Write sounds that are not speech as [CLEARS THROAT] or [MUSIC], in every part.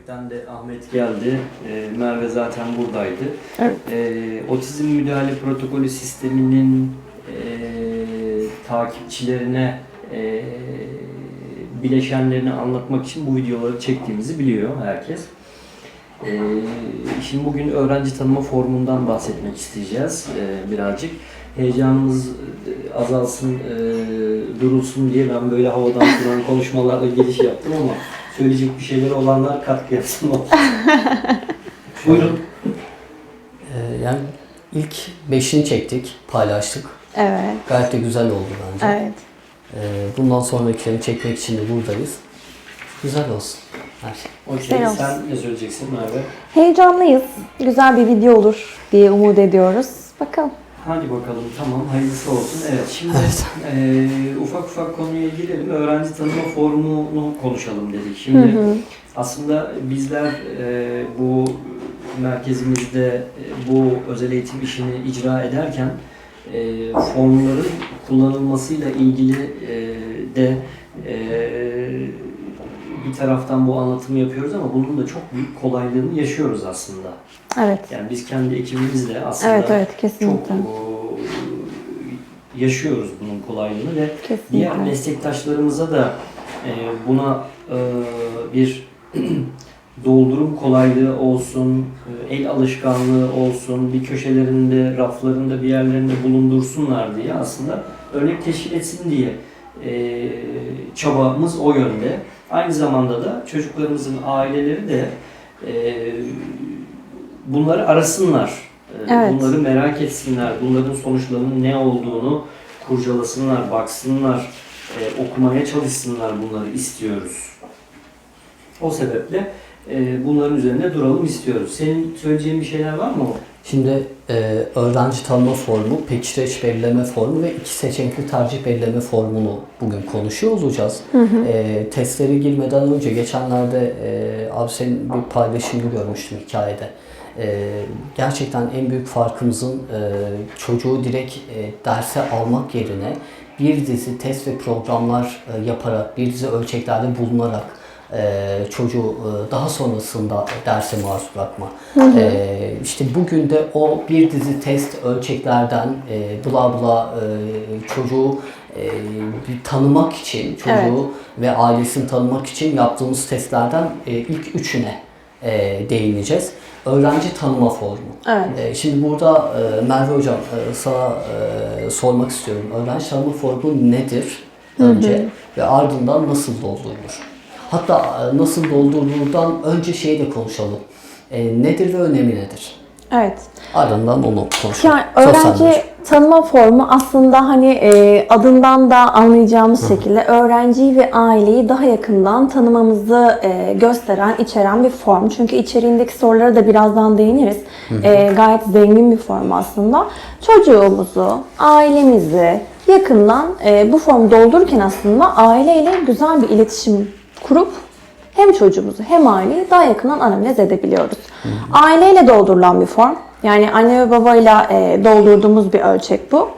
kuvvetten de Ahmet geldi. Ee, Merve zaten buradaydı. Evet. Ee, otizm müdahale protokolü sisteminin ee, takipçilerine ee, bileşenlerini anlatmak için bu videoları çektiğimizi biliyor herkes. Ee, şimdi bugün öğrenci tanıma formundan bahsetmek isteyeceğiz ee, birazcık. Heyecanımız e, azalsın, e, durulsun diye ben böyle havadan duran konuşmalarla giriş yaptım ama söyleyecek bir şeyleri olanlar katkı yapsın. [LAUGHS] Buyurun. Ee, yani ilk beşini çektik, paylaştık. Evet. Gayet de güzel oldu bence. Evet. Ee, bundan sonrakilerini çekmek için de buradayız. Güzel olsun her şey. Okey, Güzel olsun. sen ne söyleyeceksin Merve? Heyecanlıyız. Güzel bir video olur diye umut ediyoruz. Bakalım. Hadi bakalım tamam hayırlısı olsun. Evet şimdi Evet. eee, ufak ufak konuya girelim. Öğrenci tanıma formunu konuşalım dedik. Hı Şimdi hı. aslında bizler eee, bu merkezimizde e, bu özel eğitim işini icra ederken eee formların kullanılmasıyla ilgili eee, de eee, bir taraftan bu anlatımı yapıyoruz ama bunun da çok büyük kolaylığını yaşıyoruz aslında. Evet. Yani biz kendi ekibimizle aslında Evet evet çok kesinlikle. o, yaşıyoruz bunun kolaylığını ve Kesinlikle. diğer meslektaşlarımıza da e, buna e, bir [CLEARS THROAT] doldurum kolaylığı olsun, e, el alışkanlığı olsun, bir köşelerinde, raflarında, bir yerlerinde bulundursunlar diye aslında örnek teşkil etsin diye e, çabamız o yönde. Aynı zamanda da çocuklarımızın aileleri de e, bunları arasınlar. E, Evet. Bunları merak etsinler. Bunların sonuçlarının ne olduğunu kurcalasınlar, baksınlar, e, okumaya çalışsınlar bunları istiyoruz. O sebeple e, bunların üzerinde duralım istiyoruz. Senin söyleyeceğin bir şeyler var mı? Şimdi e, öğrenci tanıma formu, pekireç belirleme formu ve iki seçenekli tercih belirleme formunu bugün konuşuyor olacağız. E, testlere girmeden önce geçenlerde e, abi senin bir paylaşımını görmüştüm hikayede. E, gerçekten en büyük farkımızın e, çocuğu direkt e, derse almak yerine bir dizi test ve programlar e, yaparak, bir dizi ölçeklerde bulunarak e, çocuğu e, daha sonrasında derse maruz bırakma. E, işte bugün de o bir dizi test ölçeklerden e, bla bla e, çocuğu e, bir tanımak için, çocuğu Evet. ve ailesini tanımak için yaptığımız testlerden e, ilk üçüne e, değineceğiz. Öğrenci tanıma formu. Evet. E, Şimdi burada e, Merve Hocam e, sana e, sormak istiyorum. Öğrenci tanıma formu nedir önce ve ardından nasıl doldurulur? Hatta e, nasıl doldurulurdan önce şeyi de konuşalım. E, nedir ve önemi nedir? Evet. Ardından onu konuşalım. Yani öğrenci tanıma formu aslında hani e, adından da anlayacağımız şekilde öğrenciyi ve aileyi daha yakından tanımamızı e, gösteren, içeren bir form. Çünkü içeriğindeki sorulara da birazdan değiniriz. E, gayet zengin bir form aslında. Çocuğumuzu, ailemizi yakından e, bu formu doldururken aslında aileyle güzel bir iletişim kurup hem çocuğumuzu hem aileyi daha yakından analiz edebiliyoruz. Aileyle doldurulan bir form. Yani anne ve babayla e, doldurduğumuz bir ölçek bu.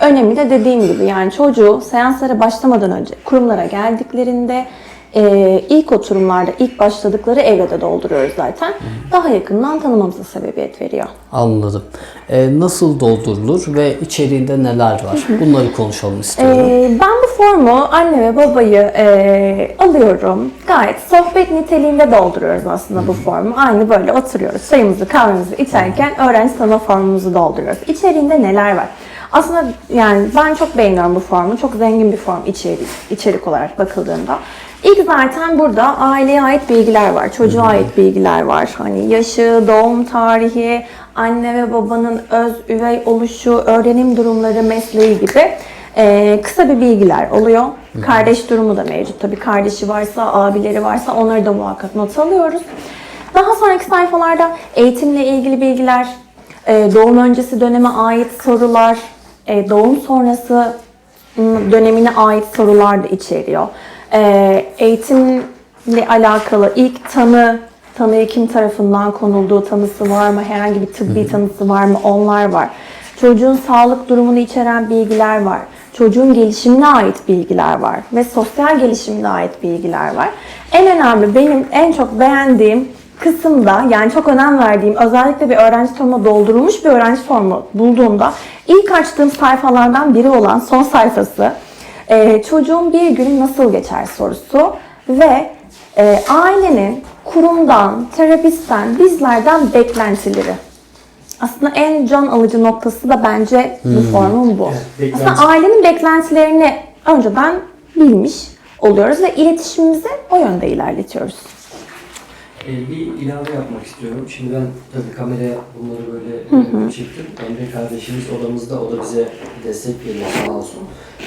Önemli de dediğim gibi yani çocuğu seanslara başlamadan önce kurumlara geldiklerinde e, ilk oturumlarda ilk başladıkları evrede dolduruyoruz zaten. Daha yakından tanımamıza sebebiyet veriyor. Anladım. E, nasıl doldurulur ve içeriğinde neler var? Bunları konuşalım istiyorum. Ee, ben bu formu anne ve babayı e, alıyorum. Gayet sohbet niteliğinde dolduruyoruz aslında bu formu. Aynı böyle oturuyoruz. Çayımızı kahvemizi içerken öğrenci tanıma formumuzu dolduruyoruz. İçeriğinde neler var? Aslında yani ben çok beğeniyorum bu formu. Çok zengin bir form içerik, içerik olarak bakıldığında. İlk zaten burada aileye ait bilgiler var, çocuğa ait bilgiler var. Hani yaşı, doğum tarihi, anne ve babanın öz üvey oluşu, öğrenim durumları, mesleği gibi ee, kısa bir bilgiler oluyor. Kardeş durumu da mevcut. Tabii kardeşi varsa, abileri varsa onları da muhakkak not alıyoruz. Daha sonraki sayfalarda eğitimle ilgili bilgiler, e, doğum öncesi döneme ait sorular, e, doğum sonrası m, dönemine ait sorular da içeriyor. E, eğitimle alakalı ilk tanı, tanıya kim tarafından konulduğu tanısı var mı, herhangi bir tıbbi tanısı var mı onlar var. Çocuğun sağlık durumunu içeren bilgiler var. çocuğun gelişimine ait bilgiler var ve sosyal gelişimine ait bilgiler var. En önemli benim en çok beğendiğim kısımda yani çok önem verdiğim özellikle bir öğrenci formu doldurulmuş bir öğrenci formu bulduğumda ilk açtığım sayfalardan biri olan son sayfası e, çocuğun bir günü nasıl geçer sorusu ve e, ailenin kurumdan, terapistten, bizlerden beklentileri. Aslında en can alıcı noktası da bence bu formun bu. Evet, beklenti- Aslında ailenin beklentilerini önceden bilmiş oluyoruz ve iletişimimizi o yönde ilerletiyoruz. Ee, bir ilave yapmak istiyorum. Şimdi ben tabii kameraya bunları böyle e, çektim. Emre kardeşimiz odamızda, o da bize destek veriyor sağ olsun.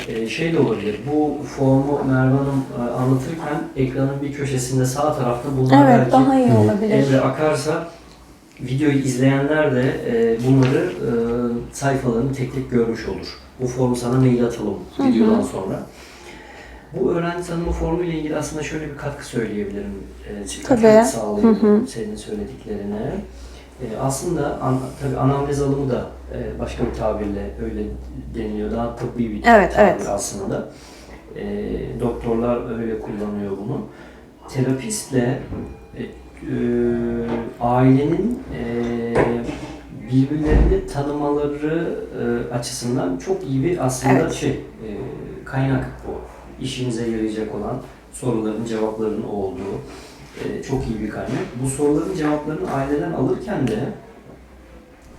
Ee, şey de olabilir, bu formu Merve Hanım e, anlatırken ekranın bir köşesinde sağ tarafta bunlar Evet, belki daha iyi olabilir. Emre akarsa videoyu izleyenler de e, bunları e, sayfalarını tek tek görmüş olur. Bu formu sana mail atalım videodan sonra. Bu öğrenci tanımı formu ile ilgili aslında şöyle bir katkı söyleyebilirim. E, Tabii. sağlayabilirim senin söylediklerine. E, aslında an, tabii anamnez alımı da e, başka bir tabirle öyle deniliyor. Daha tıbbi bir Evet, tabir evet. aslında. E, doktorlar öyle kullanıyor bunu. Terapistle e, e, ailenin e, birbirlerini tanımaları e, açısından çok iyi bir aslında Evet. şey e, kaynak bu. İşinize yarayacak olan soruların cevaplarının olduğu e, çok iyi bir kaynak. Bu soruların cevaplarını aileden alırken de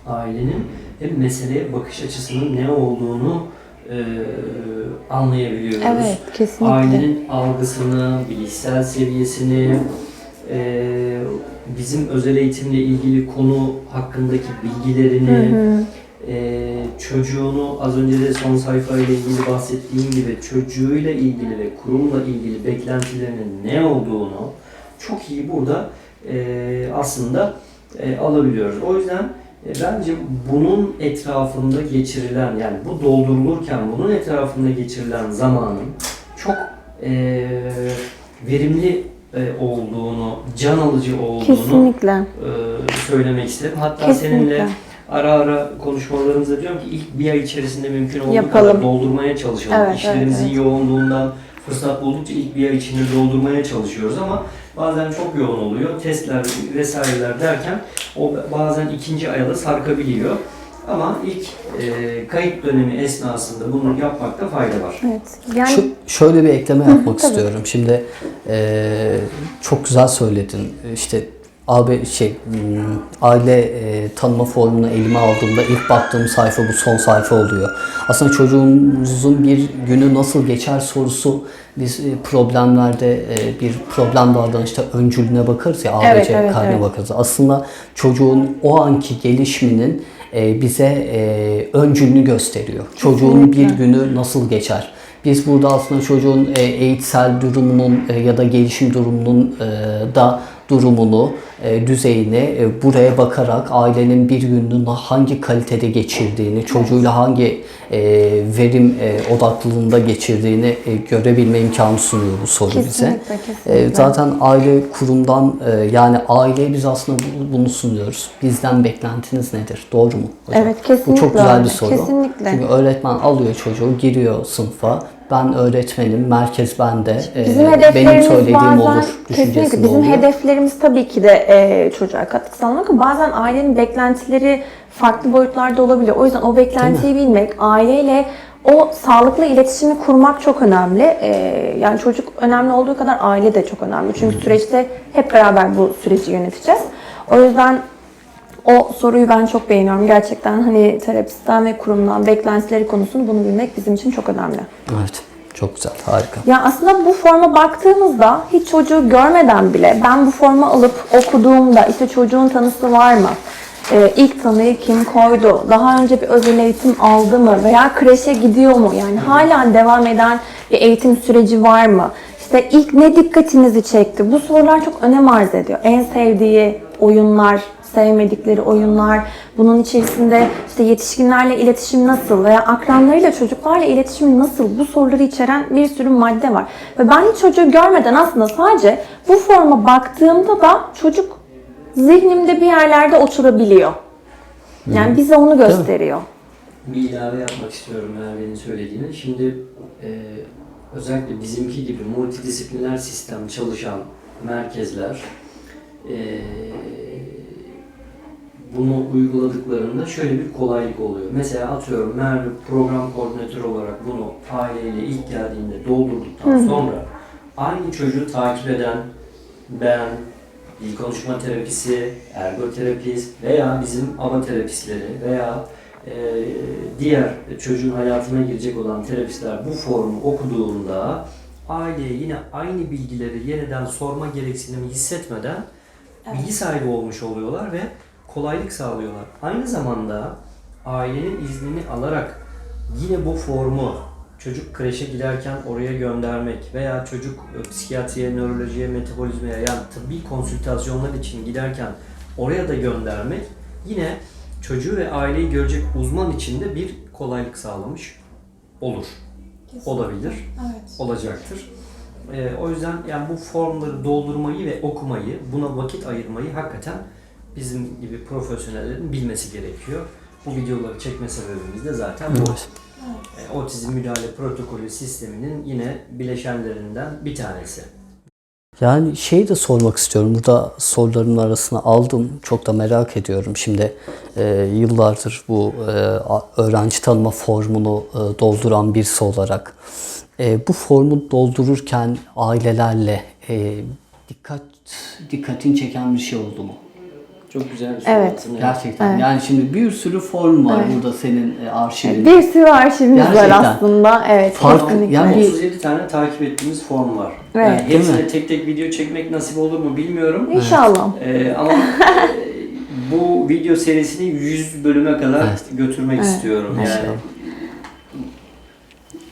ailenin hem meseleye bakış açısının ne olduğunu e, anlayabiliyoruz. Evet, kesinlikle. Ailenin algısını, bilişsel seviyesini, e, bizim özel eğitimle ilgili konu hakkındaki bilgilerini, e, çocuğunu az önce de son sayfayla ilgili bahsettiğim gibi çocuğuyla ilgili ve kurumla ilgili beklentilerinin ne olduğunu çok iyi burada e, aslında e, alabiliyoruz. O yüzden e, bence bunun etrafında geçirilen yani bu doldurulurken bunun etrafında geçirilen zamanın çok e, verimli e, olduğunu, can alıcı olduğunu Kesinlikle. e, söylemek isterim. Hatta Kesinlikle. seninle ara ara konuşmalarımızda diyorum ki ilk bir ay içerisinde mümkün olduğu Yapalım. kadar doldurmaya çalışalım. Evet, İşlerimizin evet, yoğunluğundan fırsat buldukça ilk bir ay içinde doldurmaya çalışıyoruz ama bazen çok yoğun oluyor. Testler vesaireler derken o bazen ikinci aya da sarkabiliyor. Ama ilk e, kayıt dönemi esnasında bunu yapmakta fayda var. Evet. Yani Şu, şöyle bir ekleme yapmak istiyorum. Şimdi eee, çok güzel söyledin. İşte abi şey hmm, aile e, tanıma formunu elime aldığımda ilk baktığım sayfa bu son sayfa oluyor. Aslında çocuğumuzun bir günü nasıl geçer sorusu biz e, problemlerde e, bir problem davranışta öncülüne bakarız ya ABC Evet, evet, karne evet. bakarız. Aslında çocuğun o anki gelişiminin e, bize e, öncülünü gösteriyor. Çocuğun bir günü nasıl geçer? Biz burada aslında çocuğun e, eğitsel durumunun e, ya da gelişim durumunun da durumunu, e, düzeyini e, buraya bakarak ailenin bir gününü hangi kalitede geçirdiğini, çocuğuyla hangi e, verim odaklılığında geçirdiğini görebilme imkanı sunuyor bu soru bize. Kesinlikle, E, kesinlikle. zaten aile kurumdan yani aileye biz aslında bu- bunu sunuyoruz. Bizden beklentiniz nedir? Doğru mu hocam? Evet, Bu kesinlikle çok güzel bir soru. Kesinlikle. Çünkü öğretmen alıyor çocuğu, giriyor sınıfa. Ben öğretmenim, merkez bende. e, Bizim benim hedeflerimiz söylediğim olur düşüncesinde bizim oluyor. hedeflerimiz tabii ki de e, çocuğa katkı sağlamak ama bazen ailenin beklentileri farklı boyutlarda olabiliyor. O yüzden o beklentiyi bilmek, aileyle o sağlıklı iletişimi kurmak çok önemli. E, yani çocuk önemli olduğu kadar aile de çok önemli. Çünkü süreçte hep beraber bu süreci yöneteceğiz. O yüzden o soruyu ben çok beğeniyorum. Gerçekten hani terapistten ve kurumdan beklentileri konusunu bunu bilmek bizim için çok önemli. Evet, çok güzel, harika. Ya aslında bu forma baktığımızda hiç çocuğu görmeden bile ben bu formu alıp okuduğumda işte çocuğun tanısı var mı? Ee, ilk tanıyı kim koydu? Daha önce bir özel eğitim aldı mı? Veya kreşe gidiyor mu? Yani hala devam eden bir eğitim süreci var mı? İşte ilk ne dikkatinizi çekti? Bu sorular çok önem arz ediyor. En sevdiği oyunlar, sevmedikleri oyunlar, bunun içerisinde işte yetişkinlerle iletişim nasıl veya akranlarıyla çocuklarla iletişim nasıl bu soruları içeren bir sürü madde var. Ve ben hiç çocuğu görmeden aslında sadece bu forma baktığımda da çocuk zihnimde bir yerlerde oturabiliyor. Yani bize onu gösteriyor. bir ilave yapmak istiyorum Merve'nin söylediğine. Şimdi e, özellikle bizimki gibi multidisipliner sistem çalışan merkezler e, bunu uyguladıklarında şöyle bir kolaylık oluyor. Mesela atıyorum Merve program koordinatörü olarak bunu aileyle ilk geldiğinde doldurduktan sonra aynı çocuğu takip eden ben, dil konuşma terapisi, ergoterapist veya bizim ABA terapistleri veya e, diğer çocuğun hayatına girecek olan terapistler bu formu okuduğunda aileye yine aynı bilgileri yeniden sorma gereksinimi hissetmeden bilgi sahibi olmuş oluyorlar ve kolaylık sağlıyorlar. Aynı zamanda ailenin iznini alarak yine bu formu çocuk kreşe giderken oraya göndermek veya çocuk e, psikiyatriye, nörolojiye, metabolizmaya yani tıbbi konsültasyonlar için giderken oraya da göndermek yine çocuğu ve aileyi görecek uzman için de bir kolaylık sağlamış olur. Olabilir Evet. olacaktır. Ee, o yüzden yani bu formları doldurmayı ve okumayı, buna vakit ayırmayı hakikaten bizim gibi profesyonellerin bilmesi gerekiyor. Bu videoları çekme sebebimiz de zaten bu. Evet. Ee, Otizm müdahale protokolü sisteminin yine bileşenlerinden bir tanesi. Yani şeyi de sormak istiyorum. Burada sorularımın arasına aldım. Çok da merak ediyorum. Şimdi e, yıllardır bu e, öğrenci tanıma formunu e, dolduran birisi olarak e, bu formu doldururken ailelerle e, dikkat dikkatini çeken bir şey oldu mu? Çok güzel bir soru. Evet. aslında. Gerçekten. Evet. Yani şimdi bir sürü form var Evet. burada senin e, arşivin. Bir sürü arşivimiz var Gerçekten. aslında. Evet, Fark- kesinlikle. yani- 37 tane takip ettiğimiz form var. Evet. Yani hepsine tek tek video çekmek nasip olur mu bilmiyorum. İnşallah. Ee, ama e, bu video serisini 100 bölüme kadar Evet. götürmek Evet. istiyorum Maşallah.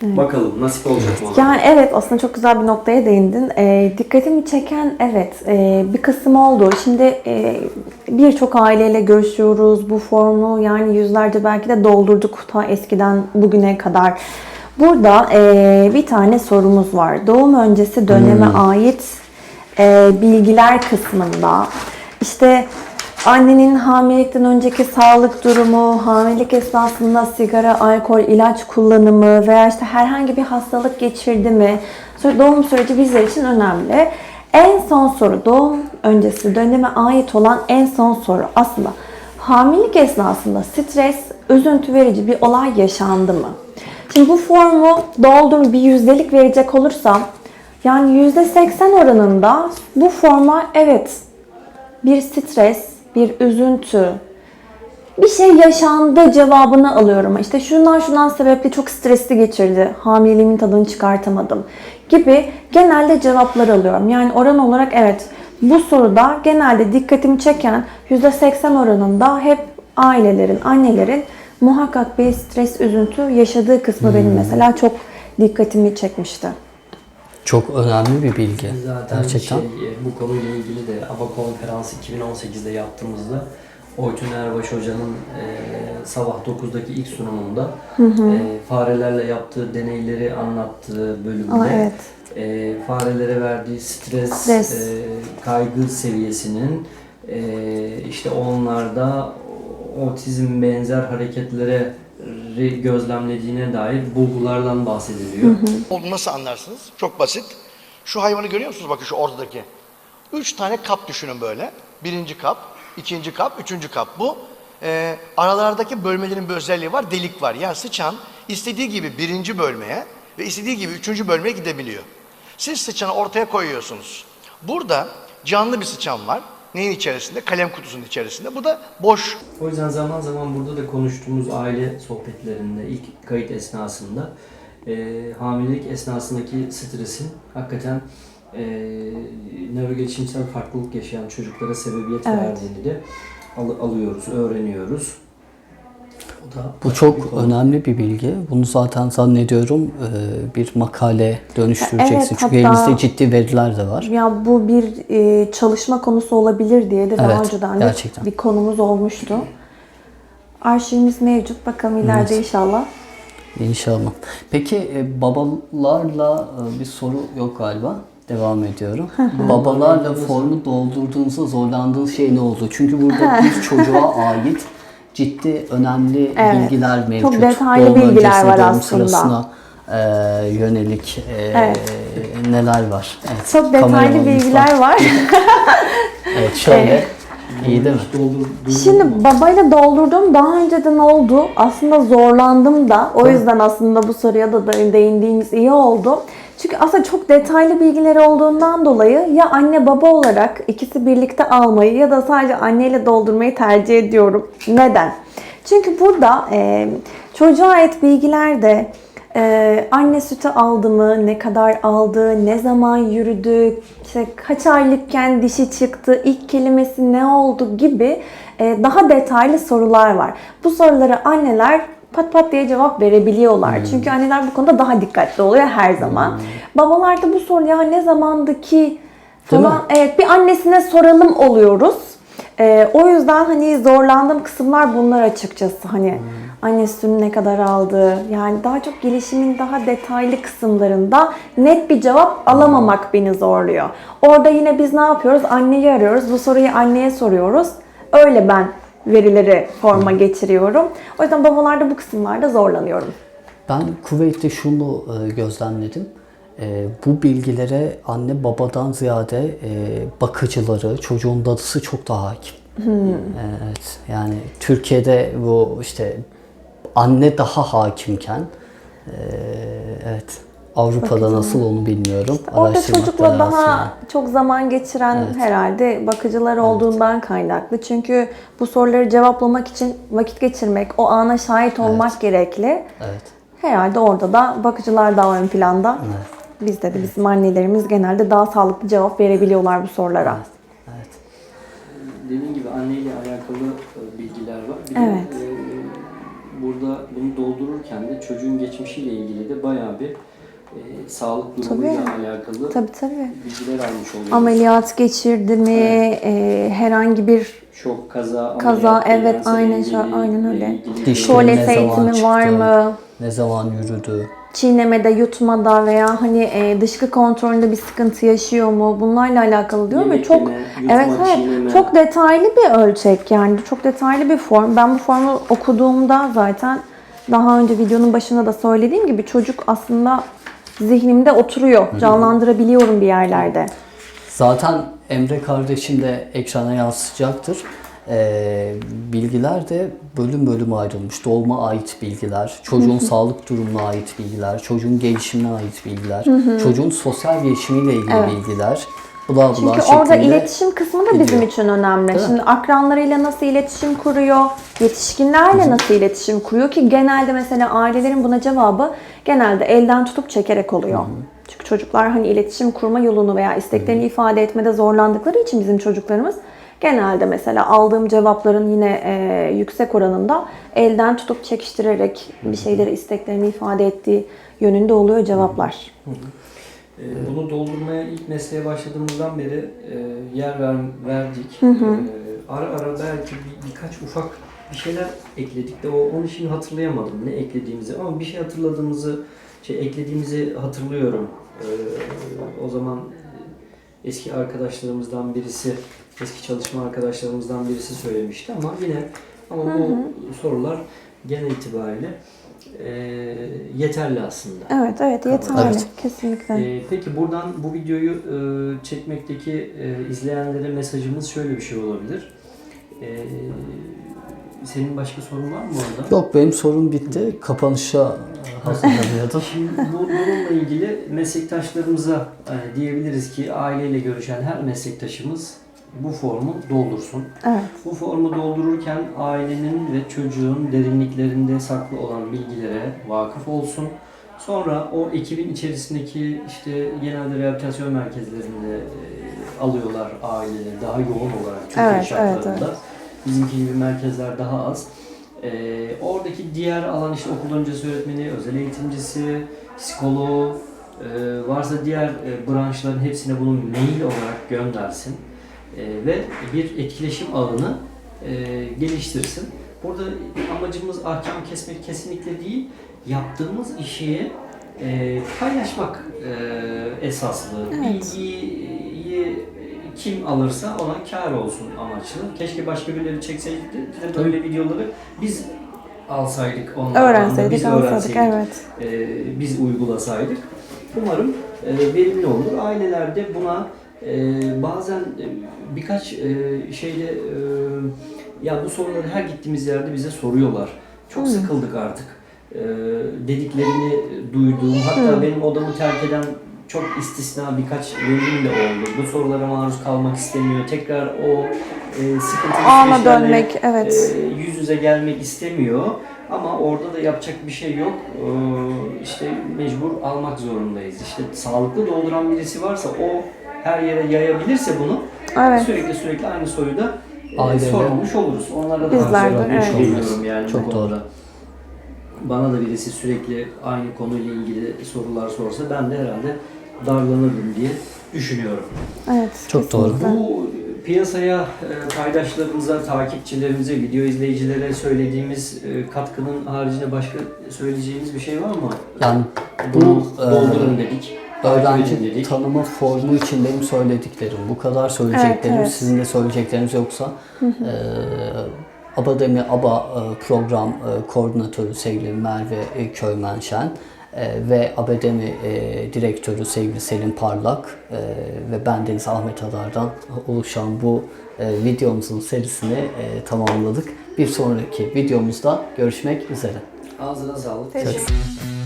Yani. Bakalım nasip olacak mı? Yani evet aslında çok güzel bir noktaya değindin. Ee, dikkatimi çeken evet e, bir kısım oldu. Şimdi e, birçok aileyle görüşüyoruz bu formu yani yüzlerce belki de doldurduk ta eskiden bugüne kadar. Burada e, bir tane sorumuz var. Doğum öncesi döneme ait e, bilgiler kısmında işte annenin hamilelikten önceki sağlık durumu, hamilelik esnasında sigara, alkol, ilaç kullanımı veya işte herhangi bir hastalık geçirdi mi? Doğum süreci bizler için önemli. En son soru doğum öncesi döneme ait olan en son soru aslında hamilelik esnasında stres, üzüntü verici bir olay yaşandı mı? Şimdi bu formu doldur bir yüzdelik verecek olursam yani %80 oranında bu forma evet bir stres, bir üzüntü, bir şey yaşandı cevabını alıyorum. İşte şundan şundan sebeple çok stresli geçirdi, hamileliğimin tadını çıkartamadım gibi genelde cevaplar alıyorum. Yani oran olarak evet bu soruda genelde dikkatimi çeken %80 oranında hep ailelerin, annelerin muhakkak bir stres, üzüntü yaşadığı kısmı benim mesela çok dikkatimi çekmişti. Çok önemli bir bilgi. Zaten Gerçekten. şey, e, bu konuyla ilgili de ABA konferansı 2018'de yaptığımızda Oytun Erbaş Hoca'nın e, sabah 9'daki ilk sunumunda e, farelerle yaptığı deneyleri anlattığı bölümde Aa, evet. e, farelere verdiği stres, Stres. e, kaygı seviyesinin e, işte onlarda otizm benzer hareketlere gözlemlediğine dair bulgulardan bahsediliyor. olduğunu nasıl anlarsınız? Çok basit. Şu hayvanı görüyor musunuz? Bakın şu ortadaki. Üç tane kap düşünün böyle. Birinci kap, ikinci kap, üçüncü kap. Bu e, aralardaki bölmelerin bir özelliği var. Delik var. Yani sıçan istediği gibi birinci bölmeye ve istediği gibi üçüncü bölmeye gidebiliyor. Siz sıçanı ortaya koyuyorsunuz. Burada canlı bir sıçan var. Neyin içerisinde? Kalem kutusunun içerisinde. Bu da boş O yüzden zaman zaman burada da konuştuğumuz aile sohbetlerinde ilk kayıt esnasında e, hamilelik esnasındaki stresin hakikaten e, nörogelişimsel farklılık yaşayan çocuklara sebebiyet Evet. verdiğini de al- alıyoruz, öğreniyoruz. Bu çok önemli bir bilgi. Bunu zaten zannediyorum e, bir makale dönüştüreceksin. Evet, Çünkü elimizde ciddi veriler de var. Ya bu bir e, çalışma konusu olabilir diye de daha Evet, önceden de gerçekten. bir konumuz olmuştu. Arşivimiz mevcut. Bakalım ileride inşallah. İnşallah. Peki e, babalarla bir soru yok galiba. Devam ediyorum. Babalarla formu doldurduğunuzda zorlandığınız şey ne oldu? Çünkü burada [LAUGHS] bir çocuğa ait ciddi, önemli Evet. bilgiler mevcut. Çok detaylı Doğum bilgiler var doğum aslında. sırasına e, yönelik e, Evet. neler var? Evet, Çok detaylı bilgiler var. [LAUGHS] Evet, şöyle. İyi değil mi? Şimdi babayla doldurduğum daha önceden oldu. Aslında zorlandım da. O yüzden aslında bu soruya da de- değindiğimiz iyi oldu. Çünkü aslında çok detaylı bilgileri olduğundan dolayı ya anne baba olarak ikisi birlikte almayı ya da sadece anneyle doldurmayı tercih ediyorum. Neden? Çünkü burada e, çocuğa ait bilgiler de e, anne sütü aldı mı, ne kadar aldı, ne zaman yürüdü, işte kaç aylıkken dişi çıktı, ilk kelimesi ne oldu gibi e, daha detaylı sorular var. Bu soruları anneler pat pat diye cevap verebiliyorlar. Çünkü anneler bu konuda daha dikkatli oluyor her zaman. Babalar da bu soru ya ne zamandı ki Değil mi? falan evet bir annesine soralım oluyoruz. Ee, o yüzden hani zorlandığım kısımlar bunlar açıkçası. Hani anne sütünü ne kadar aldı. Yani daha çok gelişimin daha detaylı kısımlarında net bir cevap alamamak beni zorluyor. Orada yine biz ne yapıyoruz? Anneyi arıyoruz. Bu soruyu anneye soruyoruz. Öyle ben verileri forma geçiriyorum. O yüzden babalarda bu kısımlarda zorlanıyorum. Ben Kuveyt'te şunu e, gözlemledim. E, bu bilgilere anne babadan ziyade e, bakıcıları, çocuğun dadısı çok daha hakim. Evet, yani Türkiye'de bu işte anne daha hakimken evet Avrupa'da nasıl onu bilmiyorum. Orada Araştırmak çocukla da daha çok zaman geçiren herhalde bakıcılar olduğundan kaynaklı. Çünkü bu soruları cevaplamak için vakit geçirmek, o ana şahit olmak gerekli. Evet. Herhalde orada da bakıcılar daha ön planda. Bizde de bizim annelerimiz genelde daha sağlıklı cevap verebiliyorlar bu sorulara. Evet. Dediğim gibi anneyle alakalı e, bilgiler var. Bir Evet. de e, burada bunu doldururken de çocuğun geçmişiyle ilgili de bayağı bir e, sağlık durumuyla alakalı Tabii tabii. bilgiler almış oluyoruz. Ameliyat geçirdi mi? e, herhangi bir Şok, kaza, Kaza, evet, aynen aynen öyle. ilgili Diş- tuvalet ne zaman eğitimi var çıktı? mı? Ne zaman yürüdü? çiğnemede, yutmada veya hani e, dışkı kontrolünde bir sıkıntı yaşıyor mu? Bunlarla alakalı diyor ve Yemek çok yutma, evet evet çiğneme. çok detaylı bir ölçek yani çok detaylı bir form. Ben bu formu okuduğumda zaten daha önce videonun başında da söylediğim gibi çocuk aslında zihnimde oturuyor. Canlandırabiliyorum bir yerlerde. Zaten Emre kardeşim de ekrana yansıtacaktır. Ee, bilgiler de bölüm bölüm ayrılmış. Doğuma ait bilgiler, çocuğun sağlık durumuna ait bilgiler, çocuğun gelişimine ait bilgiler, çocuğun sosyal gelişimiyle ilgili bilgiler. Bula bula Çünkü şeklinde. orada iletişim kısmı da bizim gidiyor. için önemli. Değil mi? Şimdi akranlarıyla nasıl iletişim kuruyor, yetişkinlerle nasıl iletişim kuruyor ki genelde mesela ailelerin buna cevabı genelde elden tutup çekerek oluyor. Çünkü çocuklar hani iletişim kurma yolunu veya isteklerini ifade etmede zorlandıkları için bizim çocuklarımız genelde mesela aldığım cevapların yine e, yüksek oranında elden tutup çekiştirerek bir şeyleri isteklerini ifade ettiği yönünde oluyor cevaplar. E, Bunu doldurmaya ilk mesleğe başladığımızdan beri e, yer ver, verdik. E, ara ara belki bir, birkaç ufak bir şeyler ekledik de o onu şimdi hatırlayamadım ne eklediğimizi ama bir şey hatırladığımızı şey eklediğimizi hatırlıyorum. E, o zaman eski arkadaşlarımızdan birisi eski çalışma arkadaşlarımızdan birisi söylemişti ama yine ama bu sorular genel itibariyle e, yeterli aslında. Evet evet yeterli Evet. kesinlikle. Ee, peki buradan bu videoyu e, çekmekteki e, izleyenlere mesajımız şöyle bir şey olabilir. Ee, senin başka sorun var mı orada? Yok benim sorum bitti. Kapanışa hazırlanıyordum. Şimdi bu durumla ilgili meslektaşlarımıza e, diyebiliriz ki aileyle görüşen her meslektaşımız bu formu doldursun. Evet. Bu formu doldururken ailenin ve çocuğun derinliklerinde saklı olan bilgilere vakıf olsun. Sonra o ekibin içerisindeki işte genelde rehabilitasyon merkezlerinde e, alıyorlar aileleri daha yoğun olarak Türkiye Evet, evet, şartlarında. evet. Bizimki gibi merkezler daha az. E, oradaki diğer alan işte okul öncesi öğretmeni, özel eğitimcisi, psikoloğu, e, varsa diğer e, branşların hepsine bunu mail olarak göndersin. E, ve bir etkileşim ağını e, geliştirsin. Burada amacımız ahkam kesmek kesinlikle değil, yaptığımız işi e, paylaşmak e, esaslı. Evet. Bilgiyi kim alırsa ona kar olsun amaçlı. Keşke başka birileri çekseydi de böyle videoları biz alsaydık onlardan da Öğrenseydik, biz alsaydık. Evet. e, biz uygulasaydık umarım e, verimli olur. Ailelerde buna e, bazen e, birkaç e, şeyde e, ya bu soruları her gittiğimiz yerde bize soruyorlar. Çok sıkıldık artık. E, dediklerini duyduğum hatta benim odamı terk eden çok istisna birkaç velim de oldu. Bu sorulara maruz kalmak istemiyor. Tekrar o e, sıkıntılı Ana süreçlerle, dönmek, evet. e, yüz yüze gelmek istemiyor. Ama orada da yapacak bir şey yok. Ee, işte mecbur almak zorundayız. İşte sağlıklı dolduran birisi varsa o her yere yayabilirse bunu Evet. sürekli sürekli aynı soruyu da e, sormamış oluruz. Onlara da Bizler de, evet. oluyorum yani Çok bu konuda. Bana da birisi sürekli aynı konuyla ilgili sorular sorsa ben de herhalde darlanırdım diye düşünüyorum. Evet. Çok doğru. Bu piyasaya, e, paydaşlarımıza, takipçilerimize, video izleyicilere söylediğimiz e, katkının haricinde başka söyleyeceğimiz bir şey var mı? Yani Bunu bu e, doldurun dedik. Öğrenci tanıma formu için benim söylediklerim bu kadar söyleyeceklerim. Evet, evet. Sizin de söyleyecekleriniz yoksa e, Abademi ABA program e, koordinatörü sevgili Merve Köymenşen e, ve Abademi e, direktörü sevgili Selim Parlak e, ve ben Deniz Ahmet Adar'dan oluşan bu e, videomuzun serisini e, tamamladık. Bir sonraki videomuzda görüşmek üzere. Ağzına sağlık. Teşekkür